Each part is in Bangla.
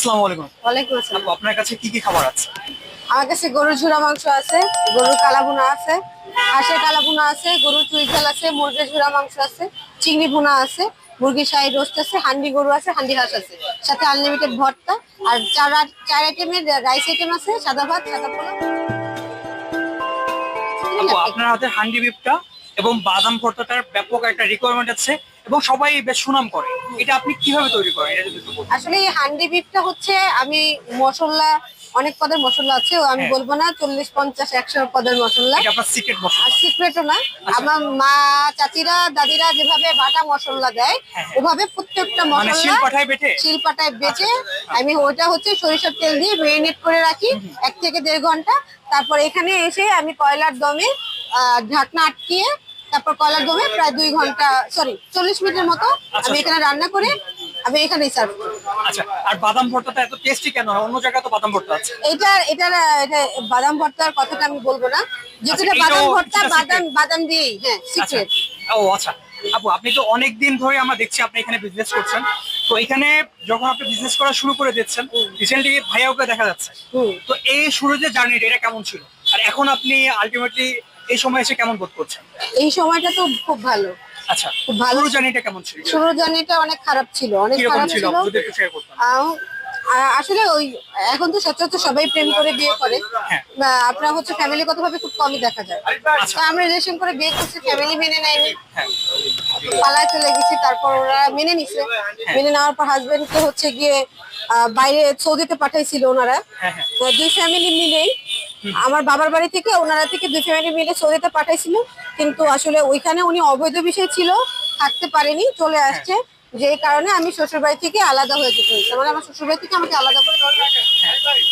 আসসালামু আলাইকুম। ওয়ালাইকুম আসসালাম। আপু আপনার কাছে কি কি খাবার আছে? আমার কাছে গরুর ঝুড়া মাংস আছে গরুর কালা ভুনা আছে হাঁসের কালা ভুনা আছে গরুর চুই ঝাল আছে মুরগির ঝুড়া মাংস আছে চিংড়ি ভুনা আছে মুরগির শাহী রোস্ট আছে হান্ডি গরু আছে হান্ডি হাঁস আছে। সাথে আনলিমিটেড ভর্তা আর চার চার আইটেমের রাইস আইটেম আছে সাদা ভাত সাদা পোলাও। আপনার হাতে হান্ডি বিপটা এবং বাদাম ভর্তাটার ব্যাপক একটা রিকোয়ারমেন্ট আছে। এবং সবাই বেশ সুনাম করে। এটা আপনি কীভাবে তৈরি করেন? এটা যদি একটু বলতেন। আসলে এই হান্ডি বিফটা হচ্ছে আমি মশলা অনেক পদের মশলা আছে আমি হ্যাঁ। বলব না চল্লিশ পঞ্চাশ একশো পদের মশলা। সিক্রেটও না। আমার মা চাচিরা দাদিরা যেভাবে বাটা মশলা দেয় হ্যাঁ, হ্যাঁ। ওভাবে প্রত্যেকটা মানে শিল মশলা বেটে? শিলপাটায় বেচে আমি ওটা হচ্ছে সরিষার তেল দিয়ে মেরিনেট করে রাখি এক থেকে দেড় ঘণ্টা। তারপর এখানে এসে আমি কয়লার দমে ঢাকনা আটকিয়ে তারপর কয়লার দমে প্রায় দুই ঘণ্টা সরি চল্লিশ মিনিটের মতো আমি এখানে রান্না করে আমি এখানেই সার্ভ করি। আচ্ছা আর বাদাম ভর্তাটা এত টেস্টি কেন? অন্য জায়গায় তো বাদাম ভর্তা আছে। এটা এটার এটা বাদাম ভর্তার কথাটা আমি বলব না। যেটা আচ্ছা, বাদাম ভর্তা বাদাম বাদাম দিয়েই হ্যাঁ আচ্ছা। সিক্রেট ও আচ্ছা। আপু আপনি তো অনেক দিন ধরে আমরা দেখছি আপনি এখানে বিজনেস করছেন। তো এখানে যখন আপনি বিজনেস করা শুরু করে দিচ্ছেন রিসেন্টলি ভাইয়াকে দেখা যাচ্ছে। তো এই শুরু যে জার্নিটা এটা কেমন ছিল? আর এখন আপনি আলটিমেটলি এই সময় এসে কেমন বোধ করছেন? এই সময়টা তো খুব ভালো। আচ্ছা খুব ভালো। জার্নিটা কেমন ছিল? শুরু জার্নিটা অনেক খারাপ ছিল অনেক কীরকম খারাপ ছিল? ছিল। যদি একটু শেয়ার করতেন। আহ, আ- আসলে ওই এখন তো সচরাচর সবাই প্রেম করে বিয়ে করে। হ্যাঁ। বা আপনার হচ্ছে ফ্যামিলিগত ভাবে খুব কমই দেখা যায়। আচ্ছা। তো আমরা রিলেশন করে বিয়ে করছি ফ্যামিলি মেনে নেয়নি। হ্যাঁ। পালায় চলে গেছি তারপর ওরা মেনে নিছে। মেনে নেওয়ার পর হাজবেন্ড কে হচ্ছে গিয়ে আহ, বাইরে সৌদিতে পাঠাইছিল ওনারা। হ্যাঁ হ্যাঁ। তো দুই ফ্যামিলি মিলেই আমার বাবার বাড়ি থেকে ওনারা থেকে দুই ফ্যামিলি মিলে সৌদিতে পাঠাইছিল। কিন্তু আসলে ওইখানে উনি অবৈধ বিষয় ছিল থাকতে পারেনি চলে আসছে। যে কারণে আমি শ্বশুর বাড়ি থেকে আলাদা হয়ে যেতে হয়েছে। মানে আমার শ্বশুর বাড়ি থেকে আমাকে আলাদা করে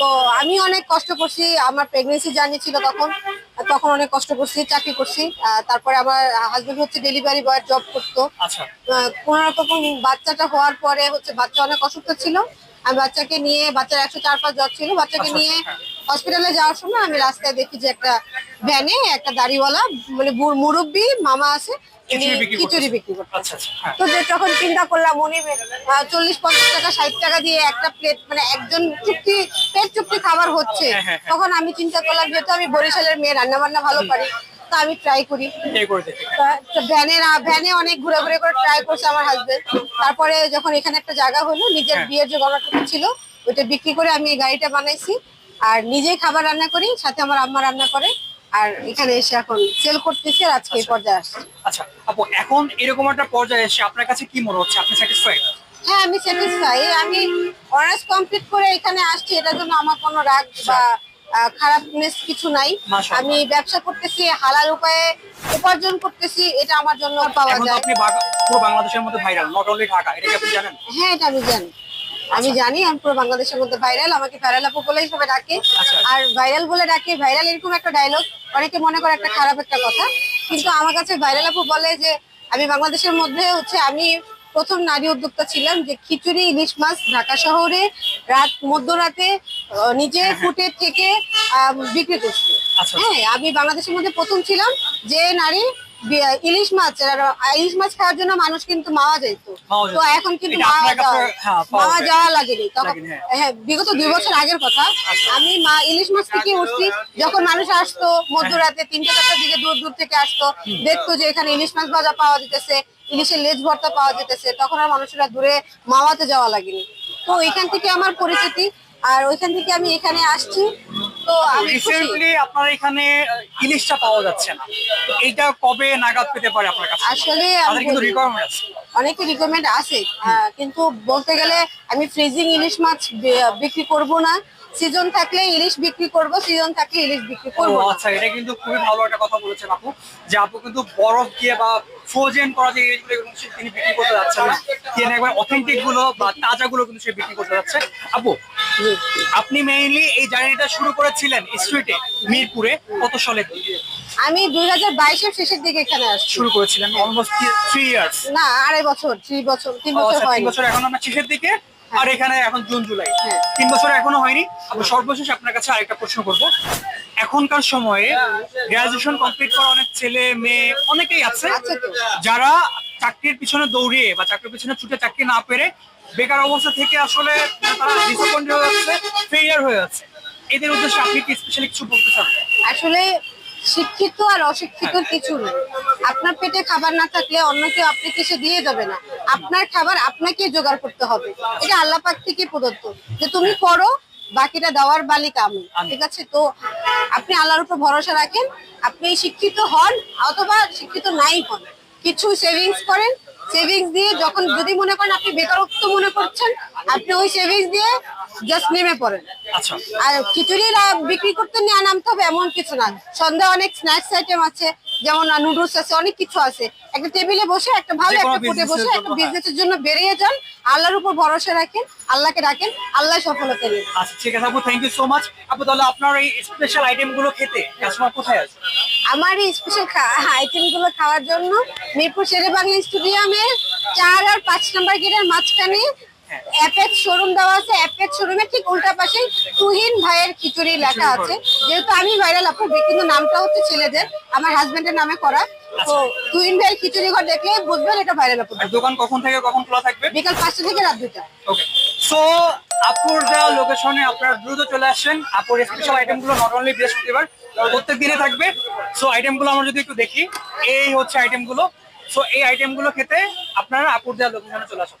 তো আমি অনেক কষ্ট করছি আমার প্রেগনেন্সি জার্নি ছিল তখন। তখন অনেক কষ্ট করছি চাকরি করছি। তারপরে আমার হাজবেন্ড হচ্ছে ডেলিভারি বয় জব করতো। আচ্ছা। কোন রকম বাচ্চাটা হওয়ার পরে হচ্ছে বাচ্চা অনেক অসুস্থ ছিল। আমি বাচ্চাকে নিয়ে বাচ্চার একশো চার পাঁচ জ্বর ছিল। বাচ্চাকে আচ্ছা, নিয়ে হ্যাঁ। হসপিটালে যাওয়ার সময় আমি রাস্তায় দেখি যে একটা ভ্যানে একটা দাড়িওয়ালা মানে মুরব্বি মামা আছে খিচুড়ি বিক্রি করতে আচ্ছা আচ্ছা হ্যাঁ। তো যে তখন চিন্তা করলাম উনি চল্লিশ পঞ্চাশ টাকা ষাট টাকা দিয়ে একটা প্লেট মানে একজন চুক্তি পেট চুক্তি খাবার হচ্ছে হ্যাঁ, হ্যাঁ। তখন আমি চিন্তা করলাম যেহেতু আমি বরিশালের মেয়ে রান্না বান্না ভালো পারি তা আমি ট্রাই করি। ভ্যানে ভ্যানে অনেক ঘুরে ঘুরে করে ট্রাই করছে আমার হাজবেন্ড তারপরে যখন এখানে একটা জায়গা হলো নিজের। বিয়ের যে গণটুকু ছিল ওইটা বিক্রি করে আমি এই গাড়িটা বানাইছি। আর নিজেই খাবার রান্না করি সাথে আমার আম্মা রান্না করে। আর এখানে এসে এখন সেল করতেছি আর আজকে এই পর্যায়ে আসছি। আচ্ছা আপু এখন এরকম একটা পর্যায়ে এসে আপনার কাছে কি মনে হচ্ছে? আপনি স্যাটিসফাইড হ্যাঁ আমি স্যাটিসফাই আমি অনার্স কমপ্লিট করে এখানে আসছি এটার জন্য আমার কোনো রাগ বা আহ, খারাপনেস কিছু নাই। আমি ব্যবসা করতেছি হালাল উপায়ে উপার্জন করতেছি এটা আমার জন্য পাওয়া যায়। আপনি পুরো বাংলাদেশের মধ্যে ভাইরাল নট অনলি ঢাকা এটা কি আপনি জানেন? হ্যাঁ এটা আমি জানি। আমি জানি আমি পুরো বাংলাদেশের মধ্যে ভাইরাল আমাকে ভাইরাল আপু বলেই সবাই ডাকে। আচ্ছা। আর ভাইরাল বলে ডাকে ভাইরাল এরকম একটা ডায়লগ অনেকে মনে করে একটা খারাপ একটা কথা। কিন্তু আমার কাছে ভাইরাল আপু বলে যে আমি বাংলাদেশের মধ্যে হচ্ছে আমি প্রথম নারী উদ্যোক্তা ছিলাম যে খিচুড়ি ইলিশ মাছ ঢাকা শহরে রাত মধ্যরাতে নিজে ফুটে থেকে বিক্রি করছি। আচ্ছা। হ্যাঁ আমি বাংলাদেশের মধ্যে প্রথম ছিলাম যে নারী ইলিশ মাছ আর ইলিশ মাছ খাওয়ার জন্য মানুষ কিন্তু মাওয়া যেত তো এখন কিন্তু মাওয়া যাওয়া- হ্যাঁ। যাওয়া লাগেনি। তখন হ্যাঁ। আচ্ছা। হ্যাঁ বিগত দুই বছর আগের কথা। আমি মা ইলিশ মাছ থেকে উঠছি যখন মানুষ আসতো মধ্যরাতে তিনটে চারটার দিকে দূর দূর থেকে আসতো দেখতো যে এখানে ইলিশ মাছ ভাজা পাওয়া যেতেছে ইলিশের লেজ ভর্তা পাওয়া যেতেছে তখন আর মানুষেরা দূরে মাওয়াতে যাওয়া লাগেনি। তো এখান থেকে আমার পরিচিতি আর ওইখান থেকে আমি এখানে আসছি। তো রিসেন্টলি আপনার এখানে ইলিশটা পাওয়া যাচ্ছে না। এইটা কবে নাগাদ পেতে পারে আপনার কাছে? আসলে আমি তাদের কিন্তু বলি- রিকোয়ারমেন্ট আছে। অনেকে রিকমেন্ড আছে আহ, কিন্তু বলতে গেলে আমি ফ্রিজিং ইলিশ মাছ বিক্রি করব না। সিজন থাকলে ইলিশ বিক্রি করব সিজন থাকলে ইলিশ বিক্রি করব আচ্ছা এটা কিন্তু খুবই ভালো একটা কথা বলেছেন আপু যে আপু কিন্তু বরফ দিয়ে বা ফ্রোজেন করা যে সে তিনি বিক্রি করতে যাচ্ছেন না। তিনি একবার অথেন্টিকগুলো বা তাজা গুলো কিন্তু সে বিক্রি করতে যাচ্ছে। আপু আপনি মেইনলি এই জার্নিটা শুরু করেছিলেন স্ট্রিটে মিরপুরে কত সালে? আমি দুই হাজার বাইশের শেষের দিকে এখানে আসছি। শুরু করেছিলেন অলমোস্ট থ্রি ইয়ার্স না আড়াই বছর থ্রি বছর তিন বছর আচ্ছা তিন বছর এখন আপনার শেষের দিকে আর এখানে এখন জুন জুলাই। হ্যাঁ। তিন বছর এখনও হয়নি। আমরা সর্বশেষ আপনার কাছে আরেকটা প্রশ্ন করব। এখনকার সময়ে গ্রাজুয়েশন কমপ্লিট করা অনেক ছেলে মেয়ে অনেকেই আছে যারা চাকরির পিছনে দৌড়িয়ে বা চাকরির পিছনে ছুটে চাকরি না পেরে বেকার অবস্থা থেকে আসলে তারা ডিসঅ্যাপয়েন্ট হয়ে যাচ্ছে এদের উদ্দেশ্যে আপনি কি স্পেশালি কিছু বলতে চান? আসলে শিক্ষিত আর অশিক্ষিত কিছু নেই আপনার পেটে খাবার না থাকলে অন্য কেউ আপনাকে সে দিয়ে দেবে না। আপনার খাবার আপনাকে জোগাড় করতে হবে। এটা আল্লাহ পাক থেকে প্রদত্ত। যে তুমি করো বাকিটা দেওয়ার বালিকা আমি। ঠিক আছে? তো আপনি আল্লাহর উপর ভরসা রাখেন। আপনি শিক্ষিত হন অথবা শিক্ষিত নাই হন। কিছু সেভিংস করেন। সেভিংস দিয়ে যখন যদি মনে করেন আপনি বেকারত্ব মনে করছেন আপনি ওই সেভিংস দিয়ে জাস্ট নেমে পড়েন। আচ্ছা। আর খিচুড়ি বিক্রি করতে নিয়ে নামতে হবে এমন কিছু না। সন্ধ্যা অনেক স্ন্যাক্স আইটেম আছে যেমন নুডলস আছে অনেক কিছু আছে। একটা টেবিলে বসে একটা ভালো একটা ফুটে বসে একটা। বিজনেসের জন্য বেরিয়ে যান আল্লাহর উপর ভরসা রাখেন আল্লাহকে রাখেন আল্লাহ সফলতা দেবেন আচ্ছা ঠিক আছে আপু থ্যাংক ইউ সো মাচ আপু তাহলে আপনার এই স্পেশাল আইটেমগুলো খেতে কাস্টমার কোথায় আছে? আমার এই স্পেশাল আইটেমগুলো খাওয়ার জন্য মিরপুর শেরে বাংলা স্টেডিয়ামের চার আর পাঁচ নাম্বার গেটের মাঝখানে। অ্যাপেক্স শোরুম দেওয়া আছে। অ্যাপেক্স শোরুমের ঠিক উল্টা পাশে তুহিন ভাইয়ের খিচুড়ি লেখা আছে। যেহেতু আমি ভাইরাল আপু কিন্তু নামটা হচ্ছে ছেলেদের। আমার হাজবেন্ডের নামে করা। তো তুহিন ভাইয়ের খিচুড়ি ঘর দেখলে বুঝবেন এটা ভাইরাল আপু। দোকান কখন থেকে কখন খোলা থাকবে? বিকাল পাঁচটা থেকে রাত দুটা ওকে সো আপুর দেওয়া লোকেশনে আপনারা দ্রুত চলে আসেন। আপুর স্পেশাল আইটেমগুলো নট অনলি বৃহস্পতিবার প্রত্যেক দিনে থাকবে। সো আমরা যদি একটু দেখি এই হচ্ছে আইটেমগুলো সো এই আইটেমগুলো খেতে আপনারা আপুর দেওয়া লোকেশনে চলে আসুন।